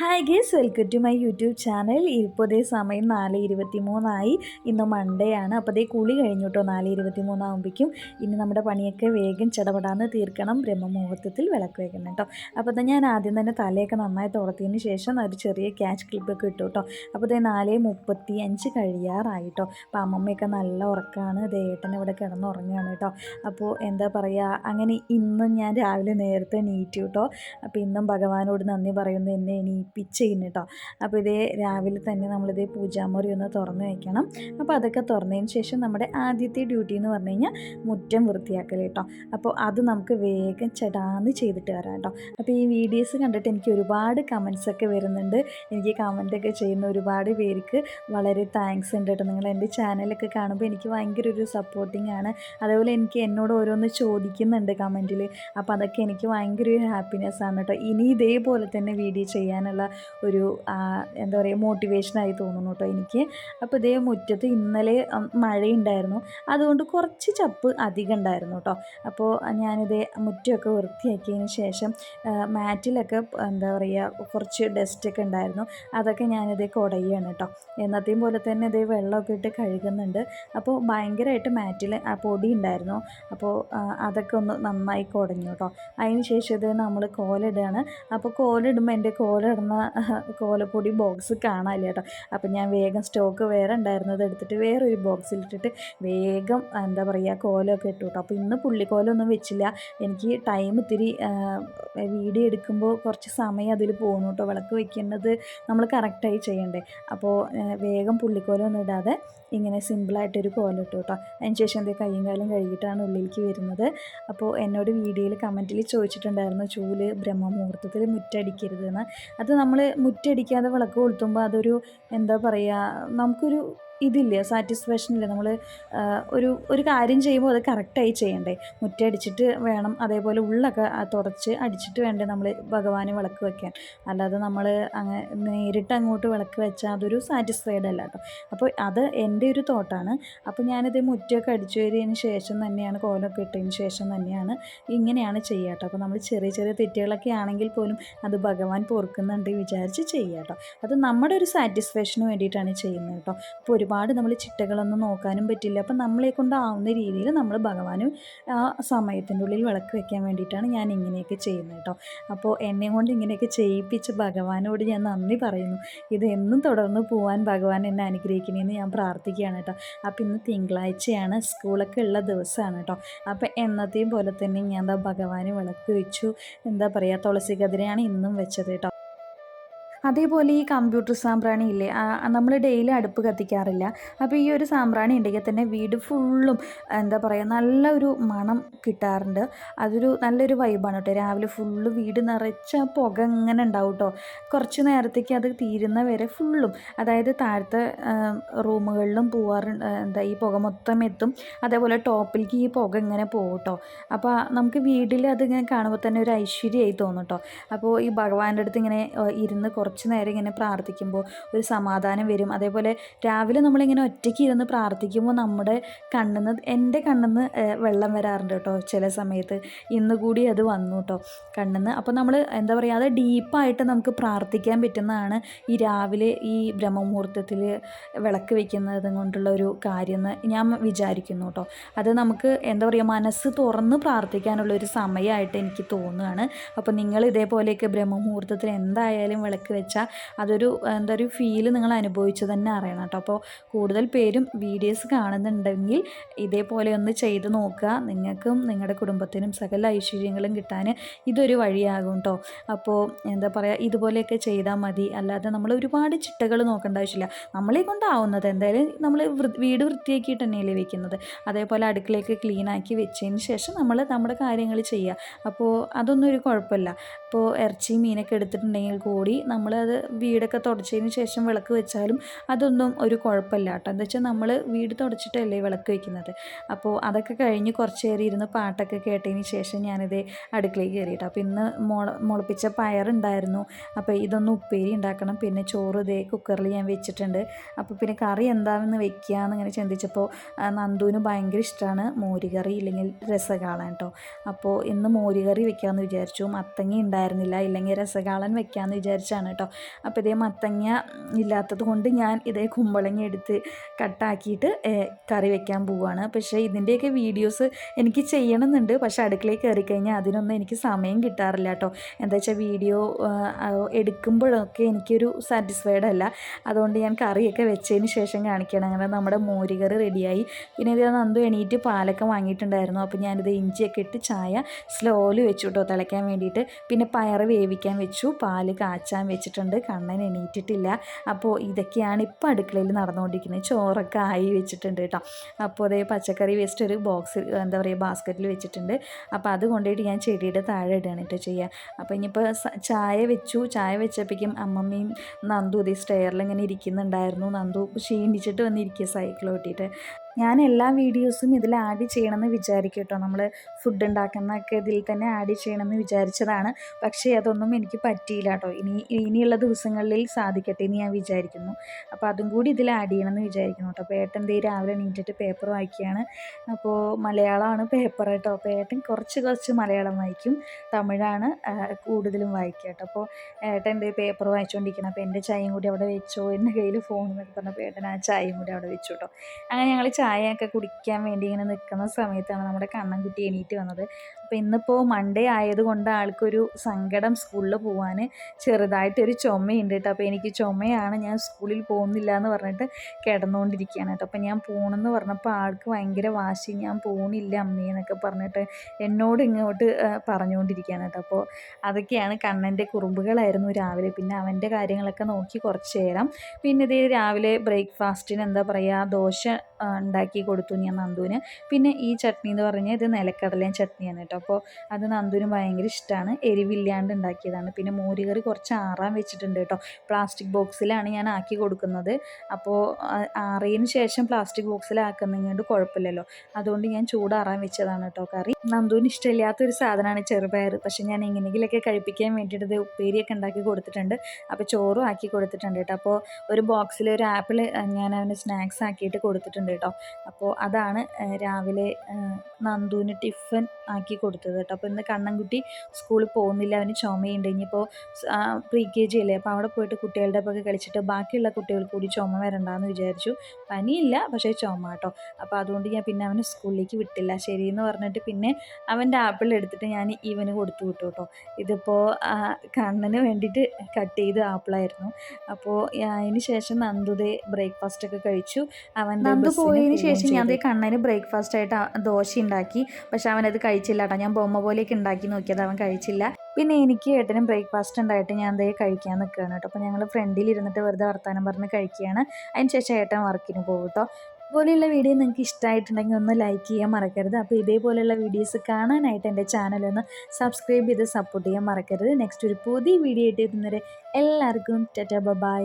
Hi guys welcome to my YouTube channel ഇപ്പോൾ ഇതേ സമയം നാല് ഇരുപത്തി മൂന്നായി ഇന്ന് മൺഡേ ആണ്. അപ്പോൾ ഇതേ കുളി കഴിഞ്ഞു കേട്ടോ നാല് ഇരുപത്തി മൂന്നാകുമ്പോഴേക്കും ഇനി നമ്മുടെ പണിയൊക്കെ വേഗം ചടപടാന്ന് തീർക്കണം. ബ്രഹ്മമുഹൂർത്തത്തിൽ വിളക്ക് വെക്കണം കേട്ടോ. അപ്പോൾ തന്നെ ഞാൻ ആദ്യം തന്നെ തലയൊക്കെ നന്നായി തുറത്തതിന് ശേഷം ഒരു ചെറിയ ക്യാച്ച് ക്ലിപ്പൊക്കെ ഇട്ടു കേട്ടോ. അപ്പോൾ ഇതേ നാല് മുപ്പത്തി അഞ്ച് കഴിയാറായി കേട്ടോ അപ്പോൾ അമ്മമ്മയൊക്കെ നല്ല ഉറക്കമാണ് ദേട്ടൻ ഇവിടെ കിടന്നുറങ്ങുകയാണ് കേട്ടോ. അപ്പോൾ എന്താ പറയുക അങ്ങനെ ഇന്നും ഞാൻ രാവിലെ നേരത്തെ നീറ്റു കേട്ടോ. അപ്പോൾ ഇന്നും ഭഗവാനോട് നന്ദി പറയുന്നു എന്നെ എണീപ്പിച്ചെയ്യുന്നു കേട്ടോ അപ്പോൾ ഇതേ രാവിലെ തന്നെ നമ്മളിതേ പൂജാമുറി ഒന്ന് തുറന്ന് വയ്ക്കണം അപ്പോൾ അതൊക്കെ തുറന്നതിന് ശേഷം നമ്മുടെ ആദ്യത്തെ ഡ്യൂട്ടി എന്ന് പറഞ്ഞു കഴിഞ്ഞാൽ മുറ്റം വൃത്തിയാക്കൽ കേട്ടോ അപ്പോൾ അത് നമുക്ക് വേഗം ചടാന്ന് ചെയ്തിട്ട് വരാം കേട്ടോ അപ്പോൾ ഈ വീഡിയോസ് കണ്ടിട്ട് എനിക്ക് ഒരുപാട് കമൻസ് ഒക്കെ വരുന്നുണ്ട്. എനിക്ക് കമന്റൊക്കെ ചെയ്യുന്ന ഒരുപാട് പേർക്ക് വളരെ താങ്ക്സ് ഉണ്ട് കേട്ടോ. നിങ്ങൾ എന്റെ ചാനലൊക്കെ കാണുമ്പോൾ എനിക്ക് ഭയങ്കര ഒരു സപ്പോർട്ടിങ് ആണ്. അതേപോലെ എനിക്ക് എന്നോട് ഓരോന്ന് ചോദിക്കുന്നുണ്ട് കമന്റിൽ അപ്പോൾ അതൊക്കെ എനിക്ക് ഭയങ്കര ഒരു ഹാപ്പിനെസ് ആണ് കേട്ടോ. ഇനി ഇതേപോലെ തന്നെ വീഡിയോ ചെയ്യാനുള്ള ഒരു ആ, എന്താ പറയുക മോട്ടിവേഷനായി തോന്നുന്നു കേട്ടോ എനിക്ക്. അപ്പോൾ ഇതേ മുറ്റത്ത് ഇന്നലെ മഴയുണ്ടായിരുന്നു. അതുകൊണ്ട് കുറച്ച് ചപ്പ് അധികം ഉണ്ടായിരുന്നു കേട്ടോ അപ്പോൾ ഞാനിതേ മുറ്റമൊക്കെ വൃത്തിയാക്കിയതിന് ശേഷം മാറ്റിലൊക്കെ എന്താ പറയുക കുറച്ച് ഡസ്റ്റൊക്കെ ഉണ്ടായിരുന്നു. അതൊക്കെ ഞാനിതേ കുടയാണ് കേട്ടോ എന്നത്തെയും പോലെ തന്നെ ഇതേ വെള്ളമൊക്കെ ഇട്ട് കഴുകുന്നുണ്ട്. അപ്പോൾ ഭയങ്കരമായിട്ട് മാറ്റിൽ ആ പൊടി ഉണ്ടായിരുന്നു. അപ്പോൾ അതൊക്കെ ഒന്ന് നന്നായി കുടഞ്ഞു കേട്ടോ അതിന് ശേഷം ഇത് നമ്മൾ കോലിടുകയാണ് അപ്പോൾ കോലിടുമ്പോൾ എന്റെ കോലിടുന്ന കോലപ്പൊടി ബോക്സ് കാണാനില്ല കേട്ടോ? അപ്പം ഞാൻ വേഗം സ്റ്റോക്ക് വേറെ ഉണ്ടായിരുന്നത് എടുത്തിട്ട് വേറൊരു ബോക്സിലിട്ടിട്ട് വേഗം എന്താ പറയുക കോലമൊക്കെ ഇട്ടു കേട്ടോ. അപ്പോൾ ഇന്ന് പുള്ളിക്കോലൊന്നും വെച്ചില്ല. എനിക്ക് ടൈം ഇത്തിരി വീഡിയോ എടുക്കുമ്പോൾ കുറച്ച് സമയം അതിൽ പോകുന്നു കേട്ടോ. വിളക്ക് വെക്കേണ്ടത് നമ്മൾ കറക്റ്റായി ചെയ്യണ്ടേ. അപ്പോൾ വേഗം പുള്ളിക്കോലൊന്നും ഇടാതെ ഇങ്ങനെ സിമ്പിളായിട്ടൊരു കോലം ഇട്ടു കേട്ടോ. അതിന് ശേഷം എന്തേ കയ്യും കാലും കഴുകിയിട്ടാണ് ഉള്ളിലേക്ക് വരുന്നത്. അപ്പോൾ എന്നോട് വീഡിയോയിൽ കമന്റിൽ ചോദിച്ചിട്ടുണ്ടായിരുന്നു ചൂൽ ബ്രഹ്മമുഹൂർത്തത്തിൽ മുറ്റടിക്കരുതെന്ന്. അത് നമ്മൾ മുറ്റടിക്കാതെ വിളക്ക് കൊളുത്തുമ്പോൾ അതൊരു എന്താ പറയുക നമുക്കൊരു ഇതില്ല? സാറ്റിസ്ഫാക്ഷൻ ഇല്ല? നമ്മൾ ഒരു ഒരു കാര്യം ചെയ്യുമ്പോൾ അത് കറക്റ്റായി ചെയ്യണ്ടേ? മുറ്റടിച്ചിട്ട് വേണം അതേപോലെ ഉള്ളൊക്കെ തുടച്ച് അടിച്ചിട്ട് വേണ്ടേ നമ്മൾ ഭഗവാന് വിളക്ക് വെക്കാൻ? അല്ലാതെ നമ്മൾ അങ്ങ് നേരിട്ട് അങ്ങോട്ട് വിളക്ക് വെച്ചാൽ അതൊരു സാറ്റിസ്ഫൈഡ് അല്ല കേട്ടോ. അപ്പോൾ അത് എന്റെ ഒരു തോട്ടാണ് അപ്പോൾ ഞാനിത് മുറ്റമൊക്കെ അടിച്ചു വരികതിന് ശേഷം തന്നെയാണ് കോലൊക്കെ ഇട്ടതിന് ശേഷം തന്നെയാണ് ഇങ്ങനെയാണ് ചെയ്യുക കേട്ടോ. അപ്പോൾ നമ്മൾ ചെറിയ ചെറിയ തെറ്റുകളൊക്കെ ആണെങ്കിൽ പോലും അത് ഭഗവാൻ പൊറുക്കുന്നുണ്ട് വിചാരിച്ച് ചെയ്യുക കേട്ടോ. അത് നമ്മുടെ ഒരു സാറ്റിസ്ഫാക്ഷന് വേണ്ടിയിട്ടാണ് ചെയ്യുന്നത് കേട്ടോ. അപ്പോൾ ഒരുപാട് നമ്മൾ ചിട്ടകളൊന്നും നോക്കാനും പറ്റില്ല. അപ്പം നമ്മളെ കൊണ്ടാവുന്ന രീതിയിൽ നമ്മൾ ഭഗവാനും ആ സമയത്തിന്റെ ഉള്ളിൽ വിളക്ക് വെക്കാൻ വേണ്ടിയിട്ടാണ് ഞാൻ ഇങ്ങനെയൊക്കെ ചെയ്യുന്നത് കേട്ടോ. അപ്പോൾ എന്നെ കൊണ്ട് ഇങ്ങനെയൊക്കെ ചെയ്യിപ്പിച്ച് ഭഗവാനോട് ഞാൻ നന്ദി പറയുന്നു. ഇത് എന്നും തുടർന്ന് പോകാൻ ഭഗവാൻ എന്നെ അനുഗ്രഹിക്കണമെന്ന് ഞാൻ പ്രാർത്ഥിക്കുകയാണ് കേട്ടോ. അപ്പോൾ ഇന്ന് തിങ്കളാഴ്ചയാണ് സ്കൂളൊക്കെ ഉള്ള ദിവസമാണ് കേട്ടോ. അപ്പോൾ എന്നത്തെയും പോലെ തന്നെ ഞാൻ എന്താ ഭഗവാന് വിളക്ക് വെച്ചു. എന്താ പറയുക തുളസി കതിരയാണ് ഇന്നും വെച്ചത് കേട്ടോ. അതേപോലെ ഈ കമ്പ്യൂട്ടർ സാമ്പ്രാണി ഇല്ലേ നമ്മൾ ഡെയിലി അടുപ്പ് കത്തിക്കാറില്ല. അപ്പോൾ ഈ ഒരു സാമ്പ്രാണി ഉണ്ടെങ്കിൽ തന്നെ വീട് ഫുള്ളും എന്താ പറയുക നല്ല ഒരു മണം കിട്ടാറുണ്ട്. അതൊരു നല്ലൊരു വൈബാണ് കേട്ടോ. രാവിലെ ഫുള്ള് വീട് നിറച്ച പുക ഇങ്ങനെ ഉണ്ടാവും കേട്ടോ. കുറച്ച് നേരത്തേക്ക് അത് തീരുന്ന വരെ ഫുള്ളും അതായത് താഴത്തെ റൂമുകളിലും പോവാറുണ്ട് എന്താ ഈ പുക മൊത്തം എത്തും. അതേപോലെ ടോപ്പിലേക്ക് ഈ പുക ഇങ്ങനെ പോകും കേട്ടോ. അപ്പോൾ നമുക്ക് വീട്ടിൽ അതിങ്ങനെ കാണുമ്പോൾ തന്നെ ഒരു ഐശ്വര്യമായി തോന്നും കേട്ടോ. അപ്പോൾ ഈ ഭഗവാന്റെ അടുത്ത് ഇങ്ങനെ ഇരുന്ന് ഇരുന്ന് കുറച്ച് നേരം ഇങ്ങനെ പ്രാർത്ഥിക്കുമ്പോൾ ഒരു സമാധാനം വരും. അതേപോലെ രാവിലെ നമ്മളിങ്ങനെ ഒറ്റയ്ക്ക് ഇരുന്ന് പ്രാർത്ഥിക്കുമ്പോൾ നമ്മുടെ കണ്ണിന്ന് എന്റെ കണ്ണിന്ന് വെള്ളം വരാറുണ്ട് കേട്ടോ ചില സമയത്ത്. ഇന്ന് കൂടി അത് വന്നു കേട്ടോ കണ്ണിന്ന്. അപ്പോൾ നമ്മൾ എന്താ പറയുക അത് ഡീപ്പായിട്ട് നമുക്ക് പ്രാർത്ഥിക്കാൻ പറ്റുന്നതാണ് ഈ രാവിലെ ഈ ബ്രഹ്മമുഹൂർത്തത്തിൽ വിളക്ക് വയ്ക്കുന്നത് കൊണ്ടുള്ള ഒരു കാര്യം എന്ന് ഞാൻ വിചാരിക്കുന്നു കേട്ടോ. അത് നമുക്ക് എന്താ പറയുക മനസ്സ് തുറന്ന് പ്രാർത്ഥിക്കാനുള്ള ഒരു സമയമായിട്ട് എനിക്ക് തോന്നുകയാണ്. അപ്പോൾ നിങ്ങൾ ഇതേപോലെയൊക്കെ ബ്രഹ്മമുഹൂർത്തത്തിൽ എന്തായാലും വിളക്ക് വെച്ചാൽ അതൊരു എന്താ ഒരു ഫീൽ നിങ്ങൾ അനുഭവിച്ചു തന്നെ അറിയണം കേട്ടോ. അപ്പോൾ കൂടുതൽ പേരും വീഡിയോസ് കാണുന്നുണ്ടെങ്കിൽ ഇതേപോലെ ഒന്ന് ചെയ്ത് നോക്കുക. നിങ്ങൾക്കും നിങ്ങളുടെ കുടുംബത്തിനും സകല ഐശ്വര്യങ്ങളും കിട്ടാൻ ഇതൊരു വഴിയാകും കേട്ടോ. അപ്പോൾ എന്താ പറയുക ഇതുപോലെയൊക്കെ ചെയ്താൽ മതി. അല്ലാതെ നമ്മൾ ഒരുപാട് ചിട്ടകൾ നോക്കേണ്ട ആവശ്യമില്ല. നമ്മളെ കൊണ്ടാവുന്നത് എന്തായാലും നമ്മൾ വീട് വൃത്തിയാക്കിയിട്ട് തന്നെയല്ലേ വെക്കുന്നത്. അതേപോലെ അടുക്കളയൊക്കെ ക്ലീൻ ആക്കി വെച്ചതിന് ശേഷം നമ്മൾ നമ്മുടെ കാര്യങ്ങൾ ചെയ്യുക. അപ്പോൾ അതൊന്നും ഒരു കുഴപ്പമില്ല. ഇപ്പോൾ ഇറച്ചി മീനൊക്കെ എടുത്തിട്ടുണ്ടെങ്കിൽ കൂടി നമ്മളത് വീടൊക്കെ തുടച്ചതിന് ശേഷം വിളക്ക് വെച്ചാലും അതൊന്നും ഒരു കുഴപ്പമില്ല കേട്ടോ. എന്താ വെച്ചാൽ നമ്മൾ വീട് തുടച്ചിട്ടല്ലേ വിളക്ക് വെക്കുന്നത്. അപ്പോൾ അതൊക്കെ കഴിഞ്ഞ് കുറച്ച് നേരം ഇരുന്ന് പാട്ടൊക്കെ കേട്ടതിന് ശേഷം ഞാനിത് അടുക്കളയിൽ കയറിയിട്ട് അപ്പോൾ ഇന്ന് മുള മുളപ്പിച്ച പയറുണ്ടായിരുന്നു. അപ്പോൾ ഇതൊന്ന് ഉപ്പേരി ഉണ്ടാക്കണം. പിന്നെ ചോറ് ഇതേ കുക്കറിൽ ഞാൻ വെച്ചിട്ടുണ്ട്. അപ്പോൾ പിന്നെ കറി എന്താണെന്ന് വെക്കുക എന്നിങ്ങനെ ചിന്തിച്ചപ്പോൾ നന്ദുവിന് ഭയങ്കര ഇഷ്ടമാണ് മോരുകറി ഇല്ലെങ്കിൽ രസകാളൻ കേട്ടോ. അപ്പോൾ ഇന്ന് മോരുകറി വെക്കാമെന്ന് വിചാരിച്ചു. മത്തങ്ങ ഉണ്ടായിരുന്നില്ല. ഇല്ലെങ്കിൽ രസകാളൻ വെക്കാമെന്ന് വിചാരിച്ചാണ് കേട്ടോ. അപ്പോൾ ഇതേ മത്തങ്ങ ഇല്ലാത്തത് കൊണ്ട് ഞാൻ ഇതേ കുമ്പളങ്ങ എടുത്ത് കട്ടാക്കിയിട്ട് കറി വെക്കാൻ പോവുകയാണ് പക്ഷേ ഇതിന്റെയൊക്കെ വീഡിയോസ് എനിക്ക് ചെയ്യണമെന്നുണ്ട്. പക്ഷേ അടുക്കളയിൽ കയറി കഴിഞ്ഞാൽ അതിനൊന്നും എനിക്ക് സമയം കിട്ടാറില്ല കേട്ടോ. എന്താ വെച്ചാൽ വീഡിയോ എടുക്കുമ്പോഴൊക്കെ എനിക്കൊരു സാറ്റിസ്ഫൈഡ് അല്ല. അതുകൊണ്ട് ഞാൻ കറിയൊക്കെ വെച്ചതിന് ശേഷം കാണിക്കണം അങ്ങനെ നമ്മുടെ മോരുകറി റെഡിയായി. പിന്നെ ഇത് നന്ദു എണീറ്റ് പാലൊക്കെ വാങ്ങിയിട്ടുണ്ടായിരുന്നു. അപ്പോൾ ഞാനിത് ഇഞ്ചിയൊക്കെ ഇട്ട് ചായ സ്ലോലി വെച്ചു കേട്ടോ തിളയ്ക്കാൻ വേണ്ടിയിട്ട്. പിന്നെ പയർ വേവിക്കാൻ വെച്ചു പാൽ കാച്ചാൻ വെച്ചിട്ടുണ്ട്. കണ്ണൻ എണീറ്റിട്ടില്ല. അപ്പോൾ ഇതൊക്കെയാണ് ഇപ്പോൾ അടുക്കളയിൽ നടന്നുകൊണ്ടിരിക്കുന്നത്. ചോറൊക്കെ ആയി വെച്ചിട്ടുണ്ട് കേട്ടോ. അപ്പോൾ അതേ പച്ചക്കറി വേസ്റ്റ് ഒരു ബോക്സ് എന്താ പറയുക ബാസ്ക്കറ്റിൽ വെച്ചിട്ടുണ്ട്. അപ്പോൾ അത് കൊണ്ടുപോയിട്ട് ഞാൻ ചെടിയുടെ താഴെ ഇടുകയാണ് കേട്ടോ ചെയ്യുക. അപ്പോൾ ഇനിയിപ്പോൾ ചായ വെച്ചു. ചായ വെച്ചപ്പോഴേക്കും അമ്മമ്മയും നന്ദു ഇതേ സ്റ്റെയറിൽ ഇങ്ങനെ ഇരിക്കുന്നുണ്ടായിരുന്നു. നന്ദു ക്ഷീണിച്ചിട്ട് വന്നിരിക്കുക സൈക്കിൾ ഓട്ടിയിട്ട്. ഞാൻ എല്ലാ വീഡിയോസും ഇതിൽ ആഡ് ചെയ്യണമെന്ന് വിചാരിക്കും കേട്ടോ നമ്മൾ ഫുഡ് ഉണ്ടാക്കുന്നതൊക്കെ ഇതിൽ തന്നെ ആഡ് ചെയ്യണമെന്ന് വിചാരിച്ചതാണ്. പക്ഷേ അതൊന്നും എനിക്ക് പറ്റിയില്ല കേട്ടോ. ഇനി ഇനിയുള്ള ദിവസങ്ങളിൽ സാധിക്കട്ടെ എന്ന് ഞാൻ വിചാരിക്കുന്നു. അപ്പോൾ അതും കൂടി ഇതിൽ ആഡ് ചെയ്യണമെന്ന് വിചാരിക്കുന്നു കേട്ടോ. അപ്പോൾ ഏട്ടൻ ദേ രാവിലെ എണീറ്റിട്ട് പേപ്പർ വായിക്കുകയാണ്. അപ്പോൾ മലയാളമാണ് പേപ്പർ കേട്ടോ. അപ്പോൾ ഏട്ടൻ കുറച്ച് കുറച്ച് മലയാളം വായിക്കും. തമിഴാണ് കൂടുതലും വായിക്കുക കേട്ടോ. അപ്പോൾ ഏട്ടൻ ദേ പേപ്പർ വായിച്ചുകൊണ്ടിരിക്കണം അപ്പോൾ എന്റെ ചായയും കൂടി അവിടെ വെച്ചോ. എന്റെ കയ്യിൽ ഫോൺ എന്നൊക്കെ പറഞ്ഞപ്പോൾ ഏട്ടൻ ആ ചായയും കൂടി അവിടെ വെച്ചു കേട്ടോ. അങ്ങനെ ഞങ്ങൾ ചായയൊക്കെ കുടിക്കാൻ വേണ്ടി ഇങ്ങനെ നിൽക്കുന്ന സമയത്താണ് നമ്മുടെ കണ്ണൻകുട്ടി എണീറ്റ് വന്നത്. അപ്പോൾ ഇന്നിപ്പോൾ മൺഡേ ആയതുകൊണ്ട് ആൾക്കൊരു സങ്കടം സ്കൂളിൽ പോകാൻ ചെറുതായിട്ടൊരു ചുമയുണ്ട് കേട്ടോ അപ്പോൾ എനിക്ക് ചുമയാണ് ഞാൻ സ്കൂളിൽ പോകുന്നില്ല എന്ന് പറഞ്ഞിട്ട് കിടന്നുകൊണ്ടിരിക്കുകയാണ് കേട്ടോ അപ്പോൾ ഞാൻ പോകണമെന്ന് പറഞ്ഞപ്പോൾ ആൾക്ക് ഭയങ്കര വാശി ഞാൻ പോകുന്നില്ല അമ്മയെന്നൊക്കെ പറഞ്ഞിട്ട് എന്നോട് ഇങ്ങോട്ട് പറഞ്ഞുകൊണ്ടിരിക്കുകയാണ് കേട്ടോ അപ്പോൾ അതൊക്കെയാണ് കണ്ണന്റെ കുറുമ്പുകളായിരുന്നു രാവിലെ. പിന്നെ അവന്റെ കാര്യങ്ങളൊക്കെ നോക്കി കുറച്ച് നേരം പിന്നെ ഇതേ രാവിലെ ബ്രേക്ക്ഫാസ്റ്റിന് എന്താ പറയുക ദോശ ഉണ്ടാക്കി കൊടുത്തു ഞാൻ നന്ദുവിന്. പിന്നെ ഈ ചട്നി എന്ന് പറഞ്ഞാൽ ഇത് നിലക്കടലയും ചട്നിയാണ് കേട്ടോ അപ്പോൾ അത് നന്ദുവിന് ഭയങ്കര ഇഷ്ടമാണ് എരിവില്ലാണ്ട് ഉണ്ടാക്കിയതാണ്. പിന്നെ മോരുകറി കുറച്ച് ആറാൻ വെച്ചിട്ടുണ്ട് കേട്ടോ. പ്ലാസ്റ്റിക് ബോക്സിലാണ് ഞാൻ ആക്കി കൊടുക്കുന്നത്. അപ്പോൾ ആറിയതിന് ശേഷം പ്ലാസ്റ്റിക് ബോക്സിലാക്കുന്നതുകൊണ്ട് കുഴപ്പമില്ലല്ലോ. അതുകൊണ്ട് ഞാൻ ചൂടാറാൻ വെച്ചതാണ് കേട്ടോ കറി. നന്ദുവിന് ഇഷ്ടമില്ലാത്തൊരു സാധനമാണ് ചെറുപയർ. പക്ഷേ ഞാൻ എങ്ങനെയെങ്കിലൊക്കെ കഴിപ്പിക്കാൻ വേണ്ടിയിട്ട് ഉപ്പേരിയൊക്കെ ഉണ്ടാക്കി കൊടുത്തിട്ടുണ്ട്. അപ്പോൾ ചോറും ആക്കി കൊടുത്തിട്ടുണ്ട് കേട്ടോ. അപ്പോൾ ഒരു ബോക്സിൽ ഒരു ആപ്പിൾ ഞാൻ അവന് സ്നാക്സ് ആക്കിയിട്ട് കൊടുത്തിട്ടുണ്ട് കേട്ടോ. അപ്പോൾ അതാണ് രാവിലെ നന്ദുവിന് ടിഫിൻ ആക്കി കേട്ടോ. അപ്പോൾ ഇന്ന് കണ്ണൻകുട്ടി സ്കൂളിൽ പോകുന്നില്ല. അവന് ചുമയുണ്ട്. ഇനിയിപ്പോൾ പ്രീ കെ ജി അല്ലേ? അപ്പോൾ അവിടെ പോയിട്ട് കുട്ടികളുടെ ഒക്കെ കളിച്ചിട്ട് ബാക്കിയുള്ള കുട്ടികൾ കൂടി ചുമ വരണ്ടെന്ന് വിചാരിച്ചു. പനിയില്ല പക്ഷേ ചുമ കേട്ടോ. അപ്പോൾ അതുകൊണ്ട് ഞാൻ പിന്നെ അവനെ സ്കൂളിലേക്ക് വിട്ടില്ല. ശരി എന്ന് പറഞ്ഞിട്ട് പിന്നെ അവന്റെ ആപ്പിൾ എടുത്തിട്ട് ഞാൻ ഇവന് കൊടുത്തു വിട്ടു കേട്ടോ. ഇതിപ്പോൾ കണ്ണന് വേണ്ടിയിട്ട് കട്ട് ചെയ്ത് ആപ്പിളായിരുന്നു അപ്പോൾ അതിന് ശേഷം നന്ദുദേ ബ്രേക്ക്ഫാസ്റ്റ് ഒക്കെ കഴിച്ചു. അവൻ നന്ദു പോയതിന് ശേഷം ഞാൻ കണ്ണന് ബ്രേക്ക്ഫാസ്റ്റ് ആയിട്ട് ദോശ ഉണ്ടാക്കി. പക്ഷെ അവനത് കഴിച്ചില്ല കേട്ടോ. ഞാൻ ബൊമ്മ പോലെയൊക്കെ ഉണ്ടാക്കി നോക്കിയത് അവൻ കഴിച്ചില്ല. പിന്നെ എനിക്ക് ഏട്ടനും ബ്രേക്ക്ഫാസ്റ്റ് ഉണ്ടായിട്ട് ഞാൻ അതേ കഴിക്കാൻ നിൽക്കുകയാണ് കേട്ടോ. അപ്പോൾ ഞങ്ങൾ ഫ്രണ്ടിൽ ഇരുന്നിട്ട് വെറുതെ വർത്താനം പറഞ്ഞ് കഴിക്കുകയാണ്. അതിന് ശേഷം ഏട്ടൻ വർക്കിന് പോകും കേട്ടോ. ഇതുപോലെയുള്ള വീഡിയോ നിങ്ങൾക്ക് ഇഷ്ടമായിട്ടുണ്ടെങ്കിൽ ഒന്ന് ലൈക്ക് ചെയ്യാൻ മറക്കരുത്. അപ്പോൾ ഇതേപോലെയുള്ള വീഡിയോസ് കാണാനായിട്ട് എന്റെ ചാനലൊന്ന് സബ്സ്ക്രൈബ് ചെയ്ത് സപ്പോർട്ട് ചെയ്യാൻ മറക്കരുത്. നെക്സ്റ്റ് ഒരു പുതിയ വീഡിയോ ആയിട്ട് എത്തുന്നവരെ എല്ലാവർക്കും ടാറ്റ ബൈ